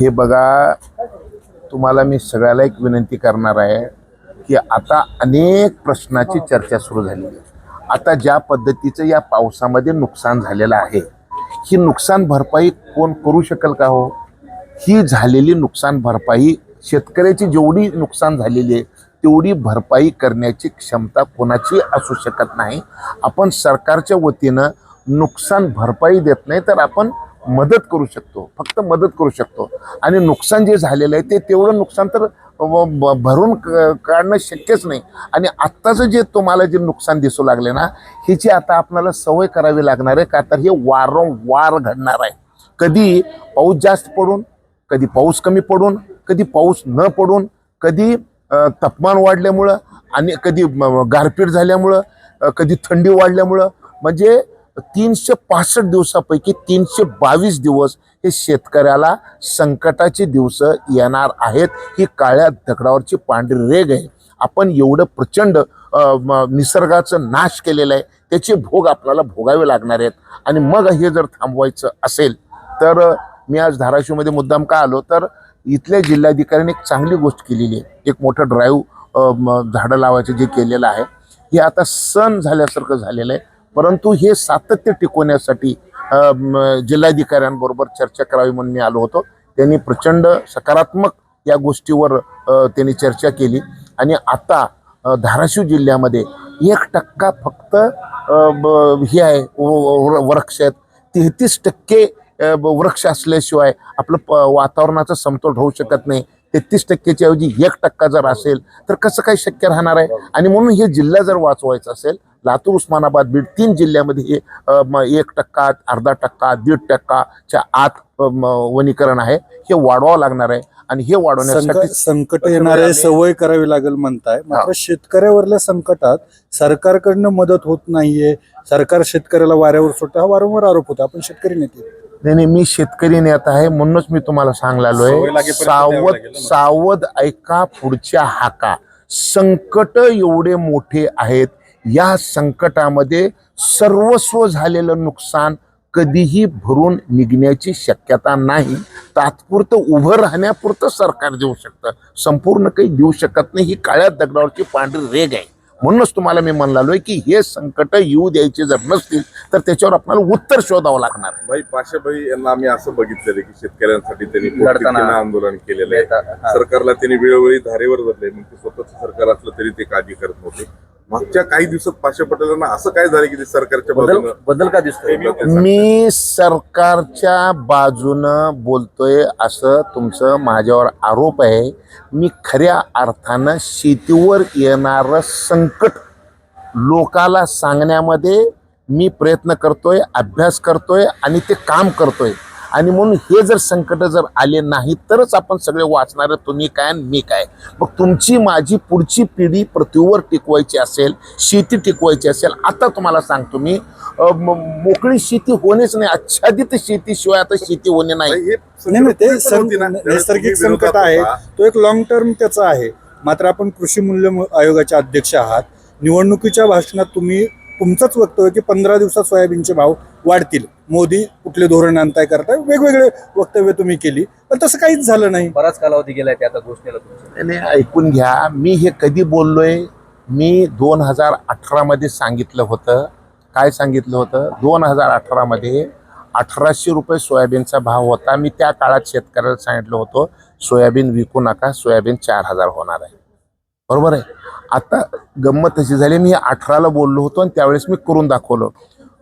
हे बघा तुम्हाला मी सगळ्याला एक विनंती करणार आहे की आता अनेक प्रश्नाची चर्चा सुरू झाली. आहे आता ज्या पद्धतीचं या पावसामध्ये नुकसान झालेलं आहे ही नुकसान भरपाई कोण करू शकेल का हो? ही झालेली नुकसान भरपाई शेतकऱ्याची जेवढी नुकसान झालेली आहे तेवढी भरपाई करण्याची क्षमता कोणाची असू शकत नाही. आपण सरकारच्या वतीनं नुकसान भरपाई देत नाही तर आपण मदत करू शकतो फक्त मदत करू शकतो. आणि नुकसान जे झालेलं आहे ते तेवढं नुकसान तर ब- भरून क- काढणं शक्यच नाही. आणि आत्ताचं जे तुम्हाला जे नुकसान दिसू लागले ना ह्याची आता आपल्याला सवय करावी लागणार आहे का तर हे वारंवार घडणार आहे. कधी पाऊस जास्त पडून कधी पाऊस कमी पडून कधी पाऊस न पडून कधी तापमान वाढल्यामुळं आणि कधी गारपीट झाल्यामुळं कधी थंडी वाढल्यामुळं म्हणजे तीनशे पासष्ट दिवसापैकी तीनशे बावीस दिवस हे शेतकऱ्याला संकटाचे दिवस येणार आहेत. ही काळ्या दगडावरची पांढरी रेग आहे. आपण एवढं प्रचंड म- निसर्गाचं नाश केलेलं आहे. त्याचे भोग आपल्याला भोगावे लागणार आहेत. आणि मग हे जर थांबवायचं असेल तर मी आज धाराशिवमध्ये मुद्दाम का आलो? तर इथल्या जिल्हाधिकाऱ्यांनी एक चांगली गोष्ट केलेली आहे. एक मोठं ड्राईव्ह झाडं लावायचं जे केलेलं आहे. हे आता सण झाल्यासारखं झालेलं आहे. परंतु हे सातत्य टिकवण्यासाठी जिल्हाधिकाऱ्यांबरोबर चर्चा करावी म्हणून मी आलो होतो. त्यांनी प्रचंड सकारात्मक या गोष्टीवर त्यांनी चर्चा केली. आणि आता धाराशिव जिल्ह्यामध्ये एक टक्का फक्त ब- हे आहे व- वृक्ष आहेत. तेहतीस टक्के ब- वृक्ष असल्याशिवाय आपलं प- वातावरणाचा समतोल राहू शकत नाही. तेहतीस टक्क्याच्या ऐवजी एक टक्का जर असेल तर कसं काय शक्य राहणार आहे? आणि म्हणून हे जिल्हा जर वाचवायचा असेल लातूर उस्मानाबाद बीड तीन जिल्ह्यामध्ये हे एक टक्का अर्धा टक्का दीड टक्काच्या आत वनीकरण आहे. हे वाढवावं लागणार आहे आणि हे वाढवण्यासाठी संकट येणारे सवय करावी लागेल म्हणताय. मात्र शेतकऱ्यावरल्या संकटात सरकारकडनं मदत होत नाहीये. सरकार शेतकऱ्याला वाऱ्यावर सोडतं हा वारंवार आरोप होता आपण शेतकरी नेते नाही नाही मी शेतकरी नेता आहे म्हणूनच मी तुम्हाला सांगलालोय सावध. सावध ऐका पुढच्या हाका. संकट एवढे मोठे आहेत या संकटामध्ये सर्वस्व झालेलं नुकसान कधीही भरून निघण्याची शक्यता नाही. तात्पुरतं उभं राहण्यापुरतं सरकार देऊ शकतं. संपूर्ण काही देऊ शकत नाही ही काळ्या दगडावरची पांढरी रेग आहे. म्हणूनच तुम्हाला मी म्हणलालोय की हे संकट येऊ द्यायचे जर नसतील तर त्याच्यावर आपल्याला उत्तर शोधावं लागणार आहे. भाई पाशाभाई यांना आम्ही असं बघितलेलं की शेतकऱ्यांसाठी त्यांनी आंदोलन केलेलं आहे. सरकारला त्यांनी वेळोवेळी धारेवर धरले मग ते स्वतःच सरकार असलं तरी ते काळजी करत नव्हते. मागच्या काही दिवसात पाशा पटेलांना असं काय झालं की ते सरकारच्या बदल बदल का दिसतोय? मी सरकारच्या बाजूनं बोलतोय असं तुमचं माझ्यावर आरोप आहे. मी खऱ्या अर्थानं शेतीवर येणारं संकट लोकाला सांगण्यामध्ये मी प्रयत्न करतोय अभ्यास करतोय आणि ते काम करतोय. आणि म्हणून हे जर संकट जर आले नाही तरच आपण सगळे वाचणार तुम्ही काय आणि मी काय. मग तुमची माझी पुढची पिढी पृथ्वीवर टिकवायची असेल शेती टिकवायची असेल आता तुम्हाला सांगतो मी मोकळी शेती होणेच नाही आच्छादित शेतीशिवाय आता शेती होणे नाही. भाई, हे नाही नाही, ते नैसर्गिक संकट आहे. तो एक लॉंग टर्म त्याचा आहे. मात्र आपण कृषी मूल्य आयोगाचे अध्यक्ष आहात. निवडणुकीच्या भाषणात तुम्ही तुमचंच वक्तव्य की पंधरा दिवसात सोयाबीनचे भाव वाढतील. मोदी कुठले धोरण आणताय करताय वेगवेगळे वक्तव्य तुम्ही केली. पण तसं काहीच झालं नाही. बराच कालावधी गेलाय त्या आता घोषणेला तुमच्या नाही, ऐकून घ्या. मी हे कधी बोललोय? मी दोन हजार अठरामध्ये सांगितलं होतं. काय सांगितलं होतं? दोन हजार अठरामध्ये अठराशे रुपये सोयाबीनचा भाव होता. मी त्या काळात शेतकऱ्याला सांगितलं होतं सोयाबीन विकू नका सोयाबीन चार हजार होणार आहे. बरोबर आहे? आता गंमत कशी झाली. मी अठराला बोललो होतो आणि त्यावेळेस मी करून दाखवलं.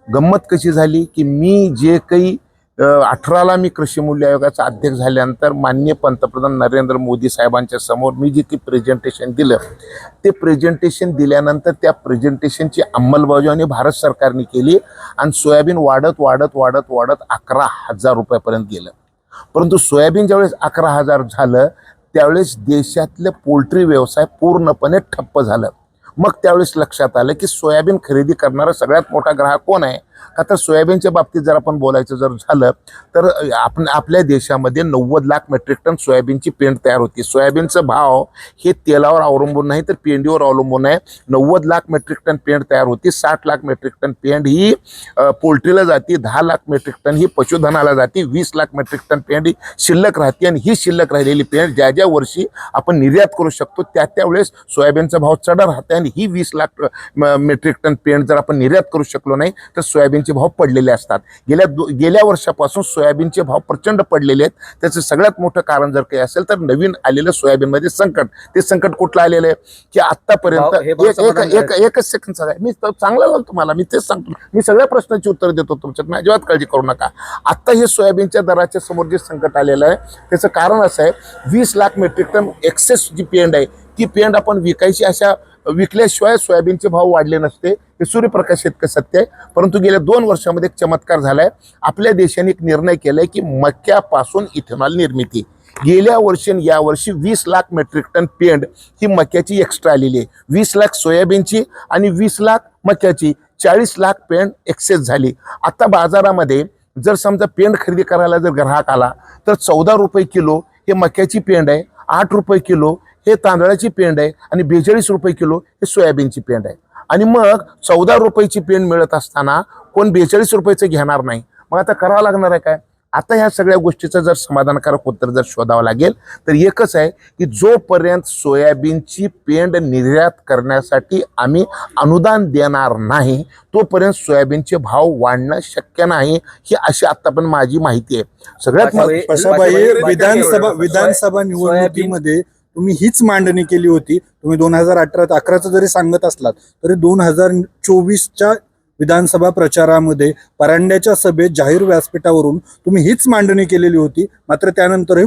गंमत कशी झाली की मी जे काही अठराला मी कृषी मूल्य आयोगाचा अध्यक्ष झाल्यानंतर माननीय पंतप्रधान नरेंद्र मोदी साहेबांच्या समोर मी जे काही प्रेझेंटेशन दिलं ते प्रेझेंटेशन दिल्यानंतर त्या प्रेझेंटेशनची अंमलबजावणी भारत सरकारने केली आणि सोयाबीन वाढत वाढत वाढत वाढत अकरा हजार रुपयापर्यंत गेलं. परंतु सोयाबीन ज्यावेळेस अकरा हजार झालं त्यावेळेस देशातलं पोल्ट्री व्यवसाय पूर्णपणे ठप्प झालं. मग त्यावेळेस लक्षात आलं की सोयाबीन खरेदी करणारा सगळ्यात मोठा ग्राहक कोण आहे? का तर सोयाबीनच्या बाबतीत जर आपण बोलायचं जर झालं तर आपण आपल्या देशामध्ये नव्वद लाख मेट्रिक टन सोयाबीनची पेंड तयार होती. सोयाबीनचं भाव हे तेलावर अवलंबून नाही तर पेंडीवर अवलंबून आहे. नव्वद लाख मेट्रिक टन पेंड तयार होती साठ लाख मेट्रिक टन पेंड ही पोल्ट्रीला जाते दहा लाख मेट्रिक टन ही पशुधनाला जाते वीस लाख मेट्रिक टन पेंड ही शिल्लक राहते आणि ही शिल्लक राहिलेली पेंड ज्या ज्या वर्षी आपण निर्यात करू शकतो त्या त्यावेळेस सोयाबीनचा भाव चढ राहते आणि ही वीस लाख मेट्रिक टन पेंड जर आपण निर्यात करू शकलो नाही तर सोयाबीनचे भाव पडलेले असतात. गेल्या दो गेल्या वर्षापासून सोयाबीनचे भाव प्रचंड पडलेले आहेत. त्याचं सगळ्यात मोठं कारण जर काही असेल तर नवीन आलेलं सोयाबीनमध्ये संकट. ते संकट कुठलं आलेलं आहे? की आतापर्यंत एक- एकच सेकंड सांगा. मी चांगला झालं तुम्हाला. मी तेच सांगतो. मी सगळ्या प्रश्नाची उत्तर देतो तुमच्यात. मी अजिबात काळजी करू नका. आत्ता हे सोयाबीनच्या दराच्या समोर जे संकट आलेलं आहे त्याचं कारण असं आहे वीस लाख मेट्रिक टन एक्सेस जी पेंड आहे ती पेंड आपण विकायची अशा विकल्याशिवाय सोयाबीनचे भाव वाढले नसते. हे सूर्यप्रकाश इतकं सत्य आहे. परंतु गेल्या दोन वर्षामध्ये एक चमत्कार झालाय. आपल्या देशाने एक निर्णय केलाय की मक्यापासून इथेनॉल निर्मिती. गेल्या वर्षी आणि वीस लाख मेट्रिक टन पेंड ही मक्याची एक्स्ट्रा आलेली आहे. वीस लाख सोयाबीनची आणि वीस लाख मक्याची चाळीस लाख पेंड एक्सेस झाली. आता बाजारामध्ये जर समजा पेंड खरेदी करायला जर ग्राहक आला तर चौदा रुपये किलो हे मक्याची पेंड आहे आठ रुपये किलो हे तांदळाची पेंड आहे आणि बेचाळीस रुपये किलो हे सोयाबीनची पेंड आहे. आणि मग चौदा रुपयाची पेंड मिळत असताना कोण बेचाळीस रुपयाचं घेणार नाही. मग आता करावं लागणार आहे काय? आता ह्या सगळ्या गोष्टीचं जर समाधानकारक उत्तर जर शोधावं लागेल तर एकच आहे की जोपर्यंत सोयाबीनची पेंड निर्यात करण्यासाठी आम्ही अनुदान देणार नाही तोपर्यंत सोयाबीनचे भाव वाढणं शक्य नाही ही अशी आतापर्यंत माझी माहिती आहे. सगळ्यात विधानसभा विधानसभा निवडणुकीमध्ये तुम्ही हीच मांडणी केली होती तुम्ही दोन हजार अठरा अकराचं जरी सांगत असलात तरी दोन हजार चोवीसच्या विधानसभा प्रचारामध्ये परांड्याच्या सभेत जाहीर व्यासपीठावरून तुम्ही हीच मांडणी केलेली होती मात्र त्यानंतरही